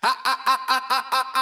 啊啊啊啊啊啊啊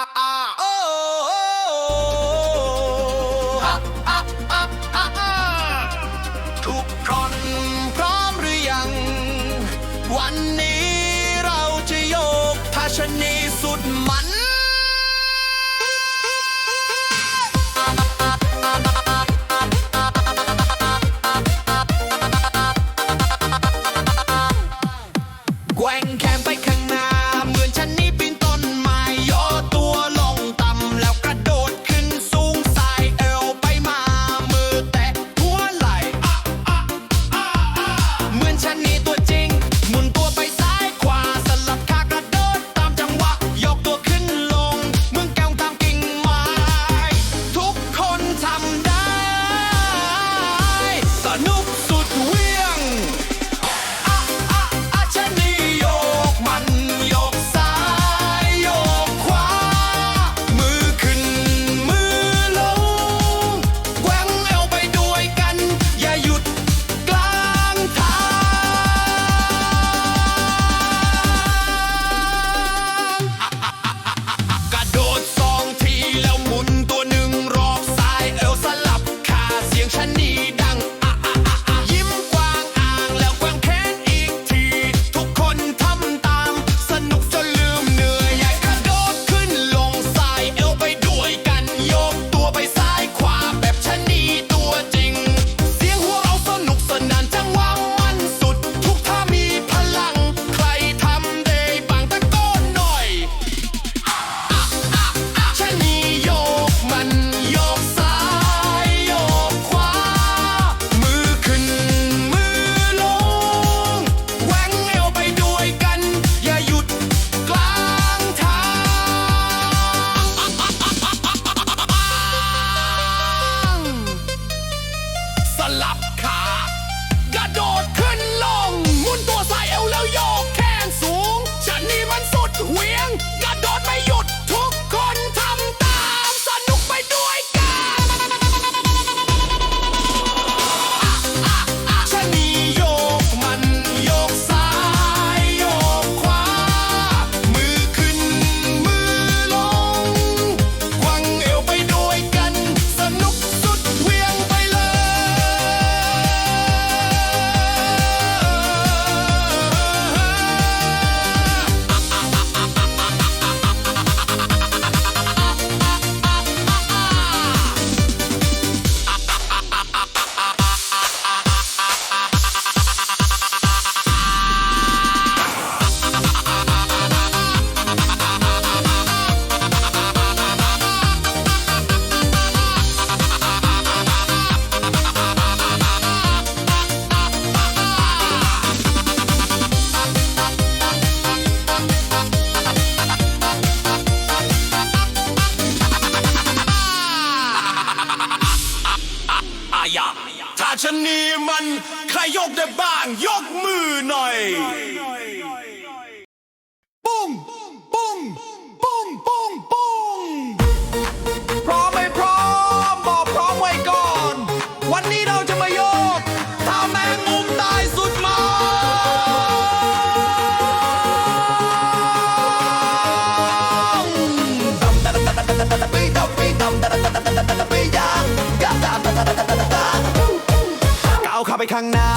ก้าวขาไปข้างหน้า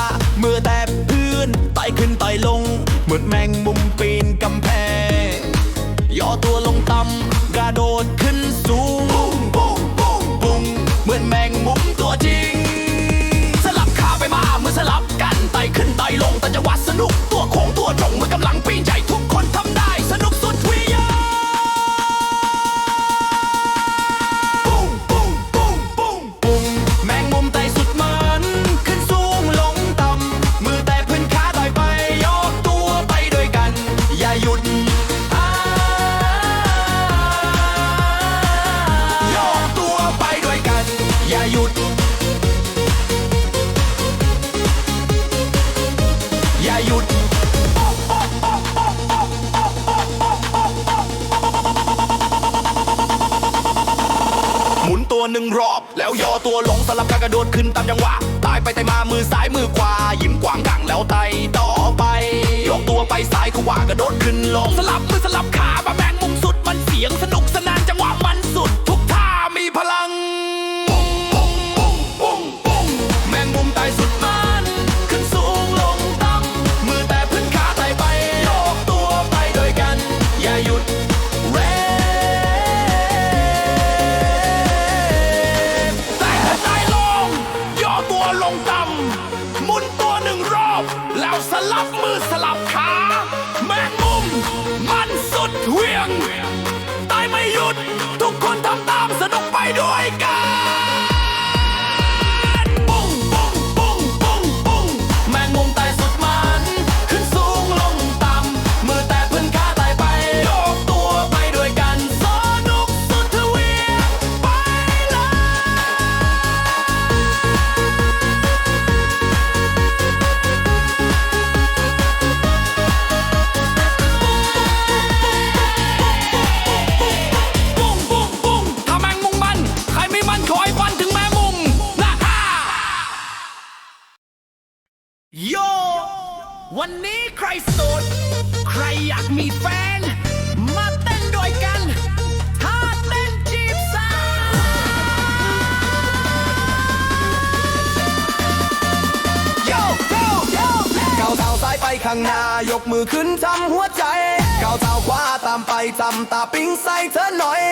มือแตะพื้นไต่ขึ้นไต่ลง กระโดดขึ้นตามจังหวะตายไปแต่มามือซ้ายมือขวายิ้มกว้างกังแล้วไตต่อไปยกตัวไปซ้ายขวากระโดดขึ้นลงสลับมือสลับ ปิ้งใส่เธอหน่อย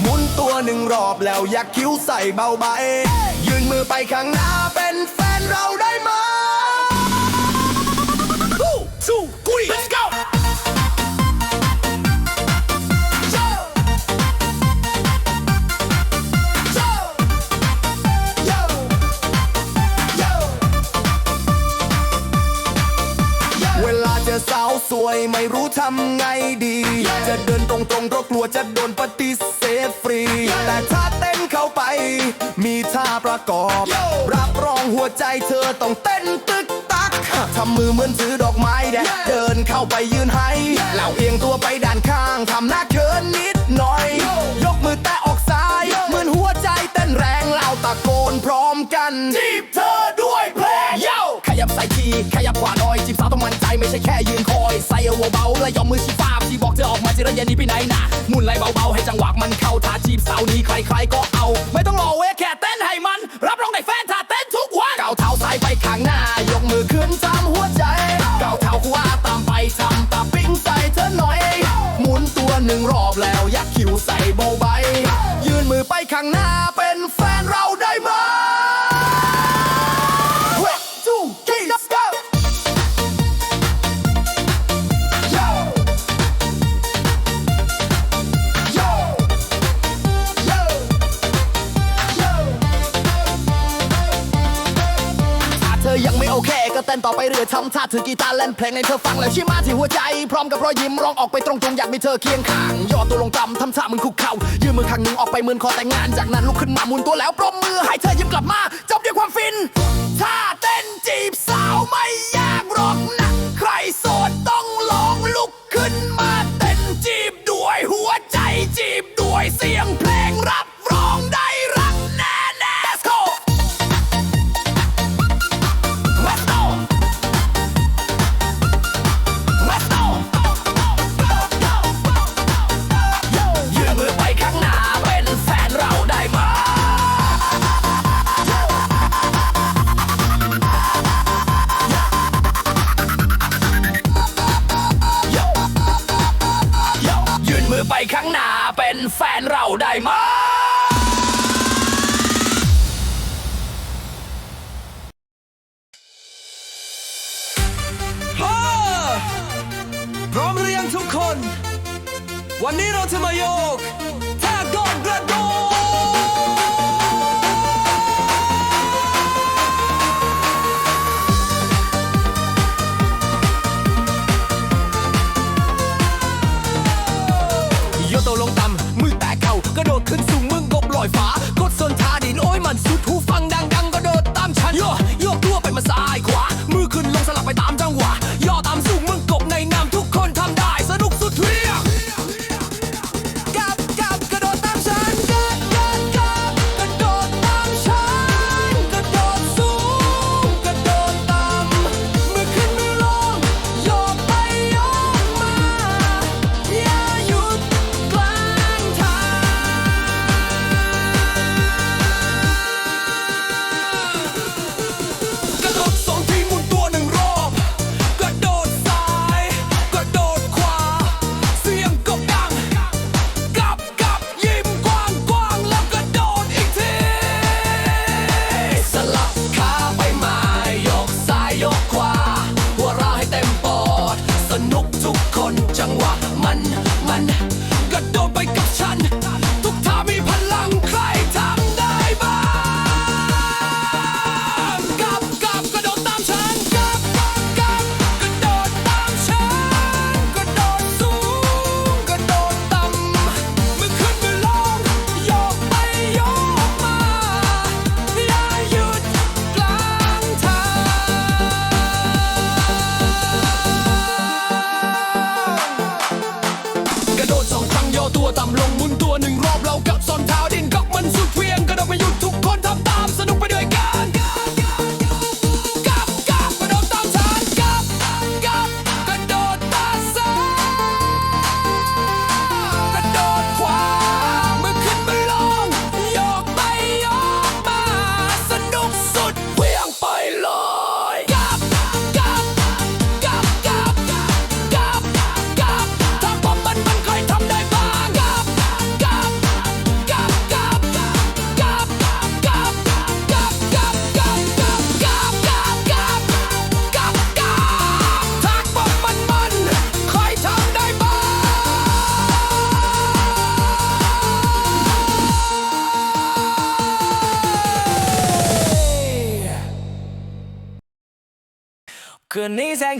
หมุนตัวหนึ่งรอบแล้วยักคิ้วใส่เบาใบ ยืนมือไปข้างหน้าเป็นแฟนเราได้ไหม สาวสวยไม่รู้ทำไงดีจะเดินตรงๆเพราะกลัวจะโดนปฏิเสธฟรี แต่ถ้าเต้นเข้าไป มีท่าประกอบ รับรองหัวใจเธอต้องเต้นตึกตักทำมือเหมือนถือดอกไม้แดงเดินเข้าไปยืนให้แล้วเอียงตัวไปด้านข้างทำหน้าเขินนิดหน่อย ยกมือแตะออกซ้ายเหมือนหัวใจเต้นแรงเราตะโกนพร้อมกันจีบเธอด้วยเพลงโยขยับใส่ทีขยับกว่าหน่อยจีบสาวต้องมั่นใจไม่ใช่แค่ยืนคอ ยวเบาๆและยอมมือชี้ฟ้าที่บอกจะออกมาจิระเย็นนี้ไปไหนนะมุนไหลเบาๆให้จังหวะมันเข้าท่าจีบสาวนี้ใครๆก็ ถือกีตาร์เล่นเพลงให้เธอฟังแล้วชี้มาที่หัวใจ พร้อมกับรอยยิ้มร้องออกไปตรงๆอยากมีเธอเคียงข้างย่อตัวลงต่ำทำท่ามึงคุกเข่ายื่นมือข้างหนึ่งออกไปเหมือนขอแต่งงาน จากนั้นลุกขึ้นมาหมุนตัวแล้วปรบมือให้เธอยิ้มกลับมาจบด้วยความฟินท่า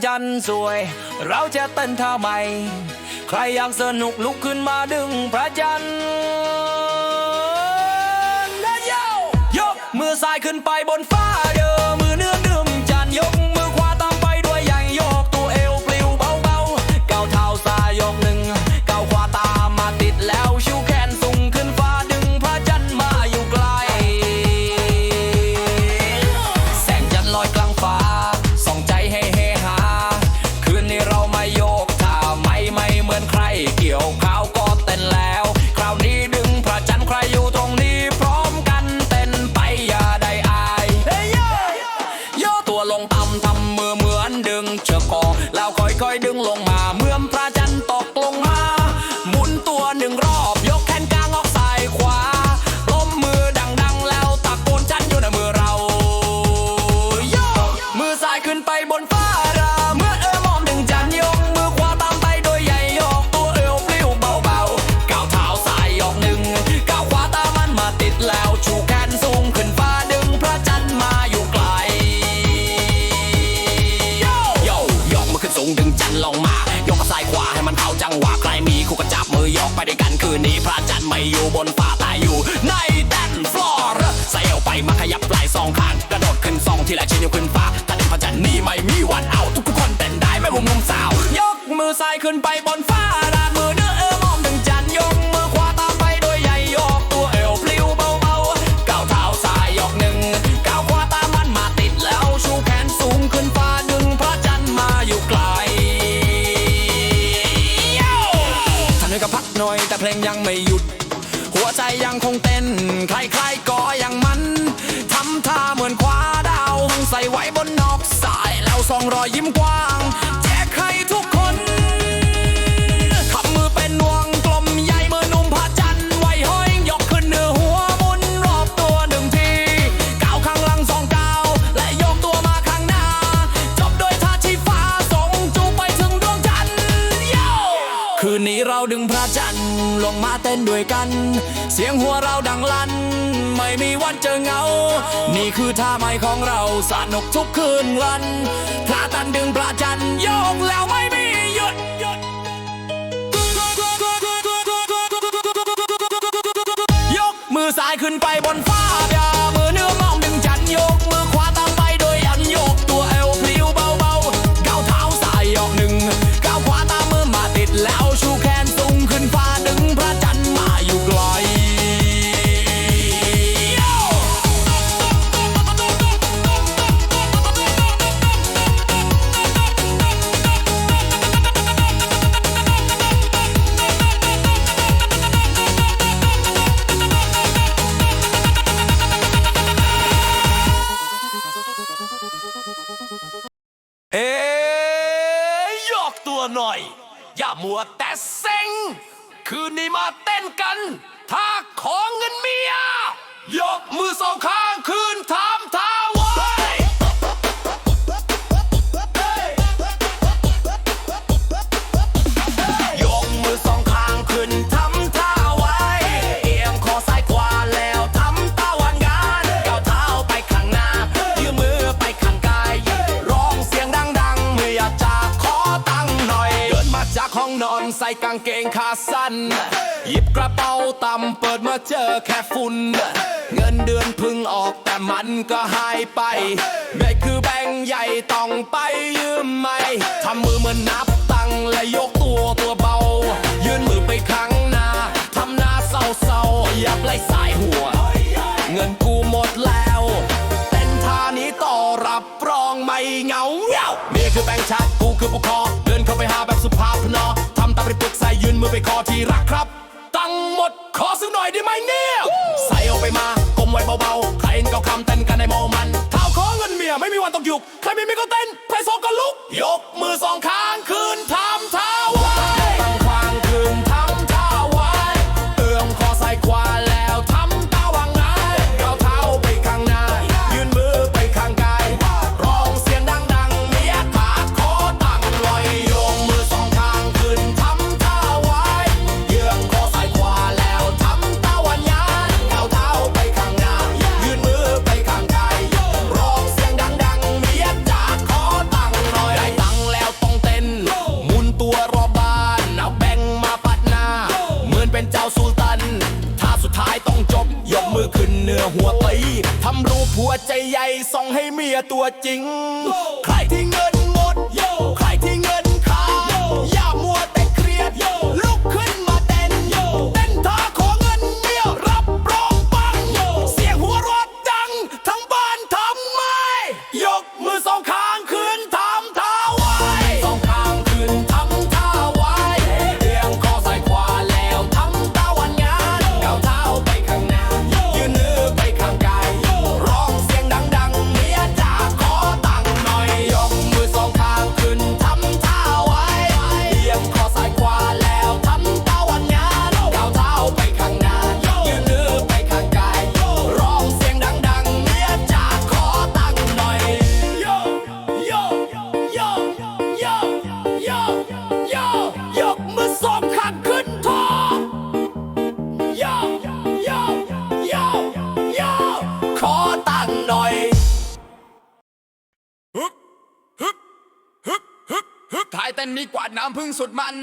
จันทร์สวย เราจะเต้นท่าใหม่ ใครอยากสนุกลุกขึ้นมาดึงพระจันทร์และโยยกมือซ้ายขึ้นไปบนฟ้าเด้อมือ ซ้ายขึ้นไปบนฟ้าดาดมือเนื้อเอวมองดึงจันยกมือขวาตามไปโดยใหญ่ยกตัวเอวปลิวเบาๆก้าวเท้าซ้ายยกหนึ่งก้าวขวาตามมันมาติดแล้วชูแขนสูงขึ้นฟ้าดึงพระจันทร์มาอยู่ไกลทำให้กับพักหน่อยแต่เพลงยังไม่หยุด หัวใจยังคงเต้นใครๆก็ยังมันทำท่าเหมือนคว้าดาวใส่ไว้บนนอกสายแล้วส่องรอยยิ้มกว้าง องมาเต้นด้วยกัน เสียงหัวเราดังลั่น ไม่มีวันเจอเงา นี่คือท่าใหม่ของเราสนุกทุกคืนวันพระตันดึงพระจันทร์โยกแล้วไม่มีหยุดยกมือซ้ายขึ้นไปบนฟ้าอย่า มัวแต่เซ็ง คืนนี้มาเต้นกัน ถ้าของเงินเมีย ยกมือสองข้างคืนทำท่า กระเป๋าต่ำเปิดมาเจอแค่ฝุ่นเงินเดือนพึ่งออกแต่มันก็หายไปแบ็ดคือแบงใหญ่ต้องไปยืมไหมทำมือเหมือนนับตังและยกตัวตัวเบา ยื่นมือไปข้างหน้าทำหน้าเศร้าๆยับไหลสายหัว เงินกูหมดแล้วเต้นท่านี้ต่อรับรองไม่เงาเงานี่คือแบงชัดกูคือผู้คอเดินเข้าไปหาแบบสุภาพนอทำตามไปปรึกใส่ยื่นมือไปคอที่รักครับ ฟังหมดขอซื้อหน่อยได้ไหมเนี่ยใส่เอาไปมากลมไว้เบาๆใครเห็นก็คำเต้นกันในโมมันเท้าขอเงินเมียไม่มีวันต้องหยุดใครไม่ไม่ก็เต้นใครโซก็ลุก ยกมือสองข้างคืนท้า สุดมัน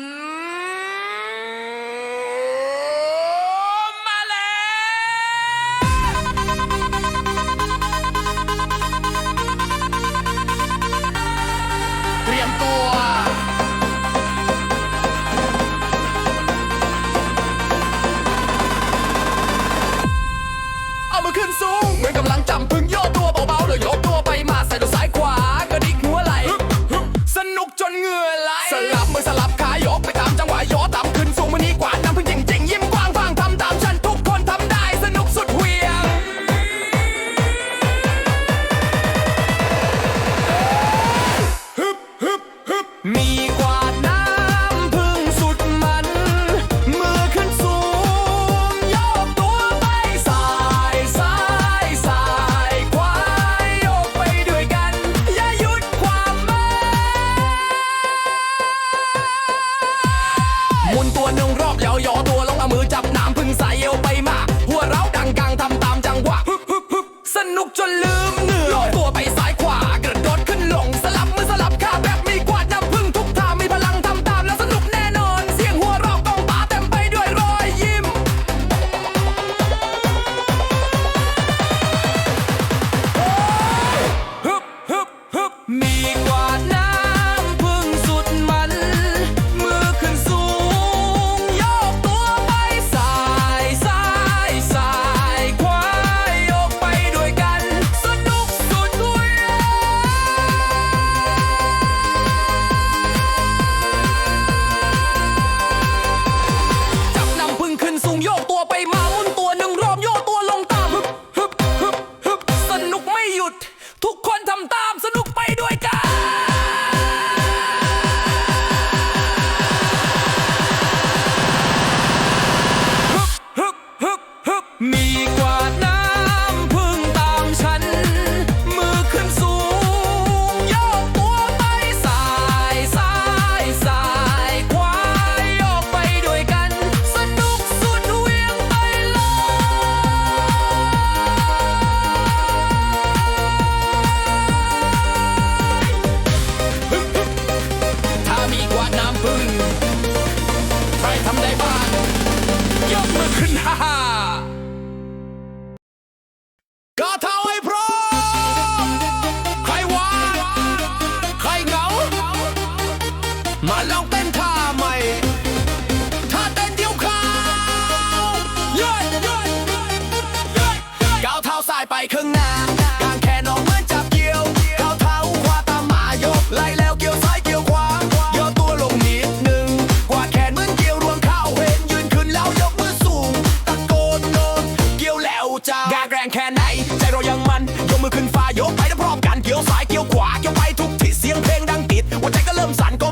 เริ่มสั่นก็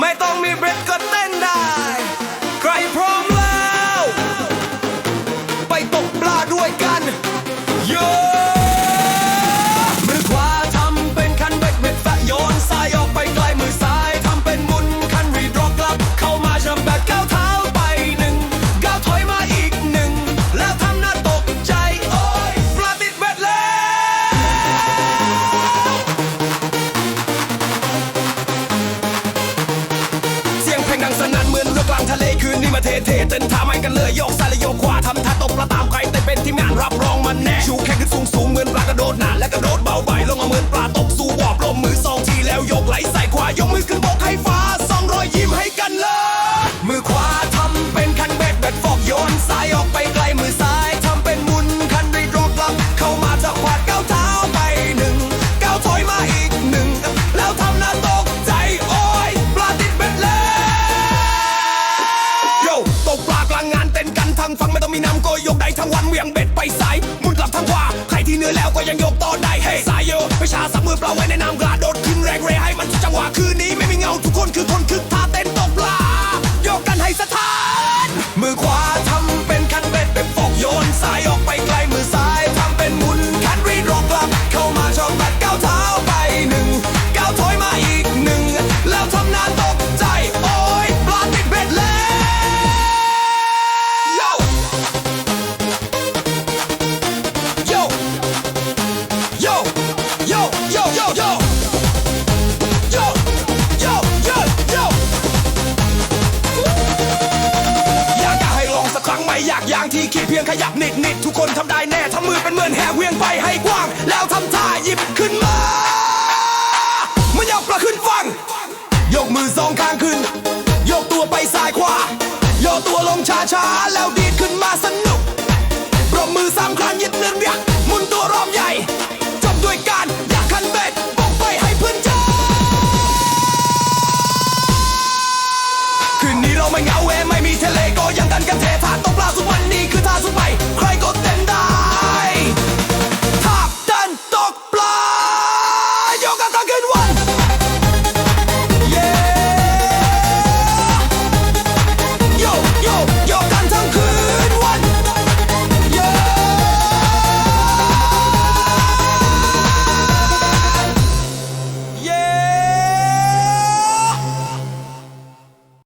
ไม่ต้องมีเบร โยนซ้ายออกไปไกลมือซ้ายทำเป็นมุนคันรีดรอกลับ เข้ามาจะขวาดก้าวเท้าไปหนึ่งก้าวถอยมาอีกหนึ่ง แล้วทำหน้าตกใจ โอ้ยปลาติดเบ็ดแล้วโยตกปลากลางงานเต้นกันทั้งฟังไม่ต้องมีน้ำโกยยกได้ทั้งวันเหวียงเบ็ดไปซ้ายมุนกลับทางขวาใครที่เหนื่อยแล้วก็ยังยกต่อได้เฮ้สายโยไปชาสับมือเปล่าไว้ในน้ำกระโดดขึ้นแรงเรให้มันจังหวะคืนนี้ไม่มีเงาทุกคนคือคนคึกท่าเต้นตกปลาโยกกันให้สถาน 晒出去。 เพียงขยับนิดนิดทุกคนทำได้แน่ทำมือเป็นเหมือนแห่เวียงไปให้กว้าง แล้วทำท่าหยิบขึ้นมามันยกปลาขึ้นฟัง ยกมือสองข้างขึ้น ยกตัวไปซ้ายขวาโยกตัวลงช้าช้าๆ แล้วดีดขึ้นมาสนุกปรบมือสามครั้งยึดเนื้อ